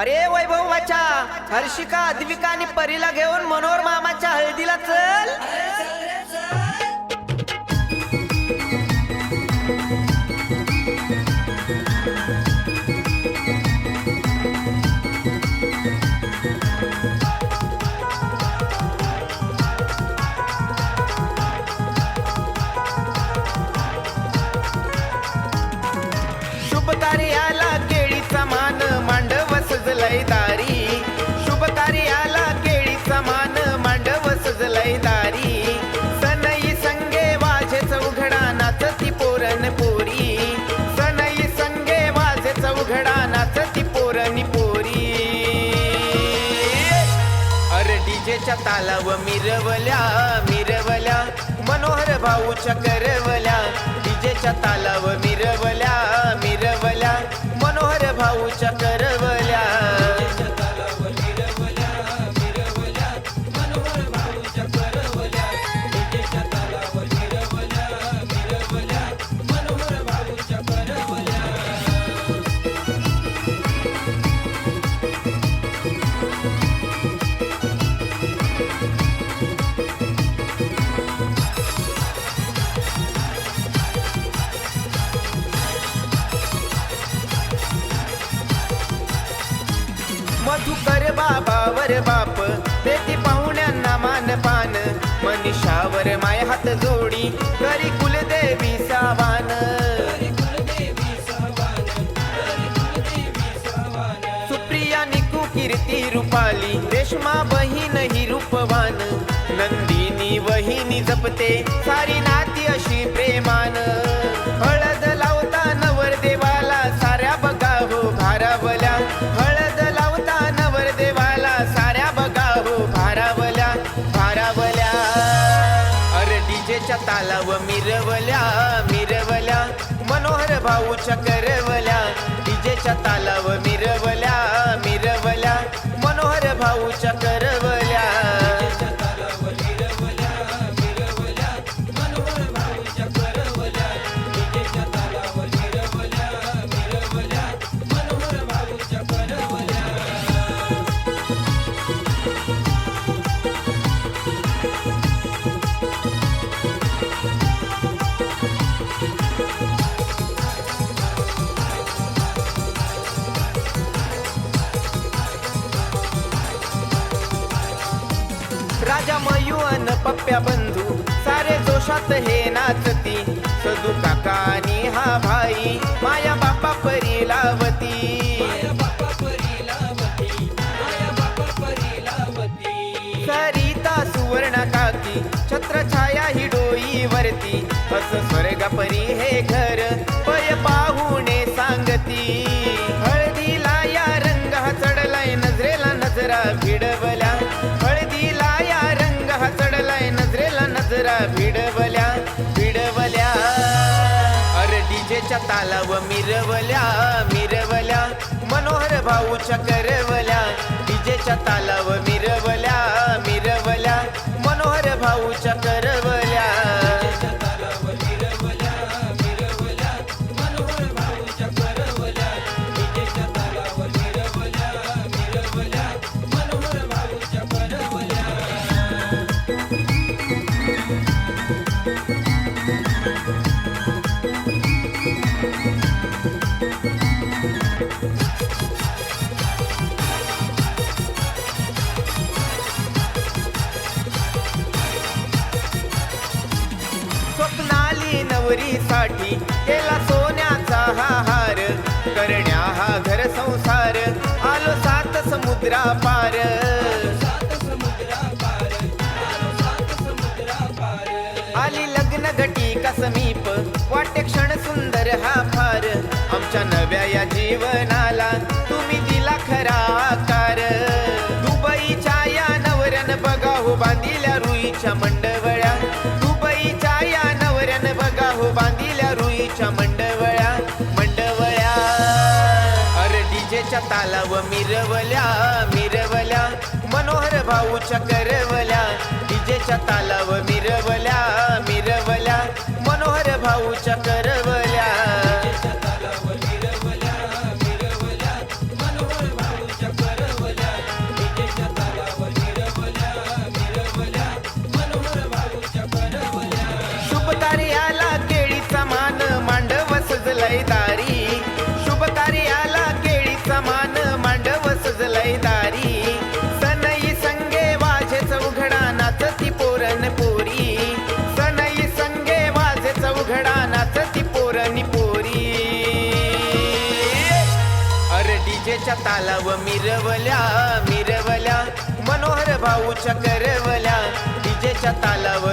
अरे वैभव वाचा हर्षिका अद्विका आणि परीला घेऊन मनोहर मामाच्या हळदीला चल. नाचती पोरणी पोरी. अरे डीजेच्या तालाव मिरवल्या मिरवल्या. मनोहर भाऊच्या करवल्या. डीजेच्या तालाव मधुकर बाबावर बाप. देती पाहुण्यांना मान पान मनीषावर माय हात जोडी. करी कुलदेवी सावान. सुप्रिया निकू कीर्ती रुपाली. रेशमा बहीण ही रूपवान. नंदिनी वहिनी जपते. भाव मिरवल्या मिरवल्या. मनोहर भाऊच्या करवल्या डीजेच्या तालाव मिरवल्या. राजा मयुअन पप्प्या बंधू सारे जोशात हे नाचती. सदू काका आणि हा भाई माया बापा परी लावती. सरिता सुवर्ण काकी छत्रछाया ही डोई वरती अस स्वर्ग परी हे घर डीजेच्या व मिरवल्या मिरवल्या. मनोहर भाऊच्या करवल्या डीजेच्या तालाव मिरवल्या. नवरीसाठी केला सोन्याचा हा हार. करण्या हा घर संसार. आलो सात समुद्रा पार. आली लग्न घटी का समीप. वाटे क्षण सुंदर हा फार. आमच्या नव्या या जीवनाला तुम्ही दिला खरा आकार. दुबईच्या या नवरन बघा हो बांधिल्या रुईच्या मंडळ डीजेच्या तालाव मिरवल्या मिरवल्या. मनोहर भाऊच्या करवल्या. विजेच्या तालाव मिरवल्या. तालाव मिरवल्या मिरवल्या. मनोहर भाऊच्या करवल्या. डीजेच्या तालाव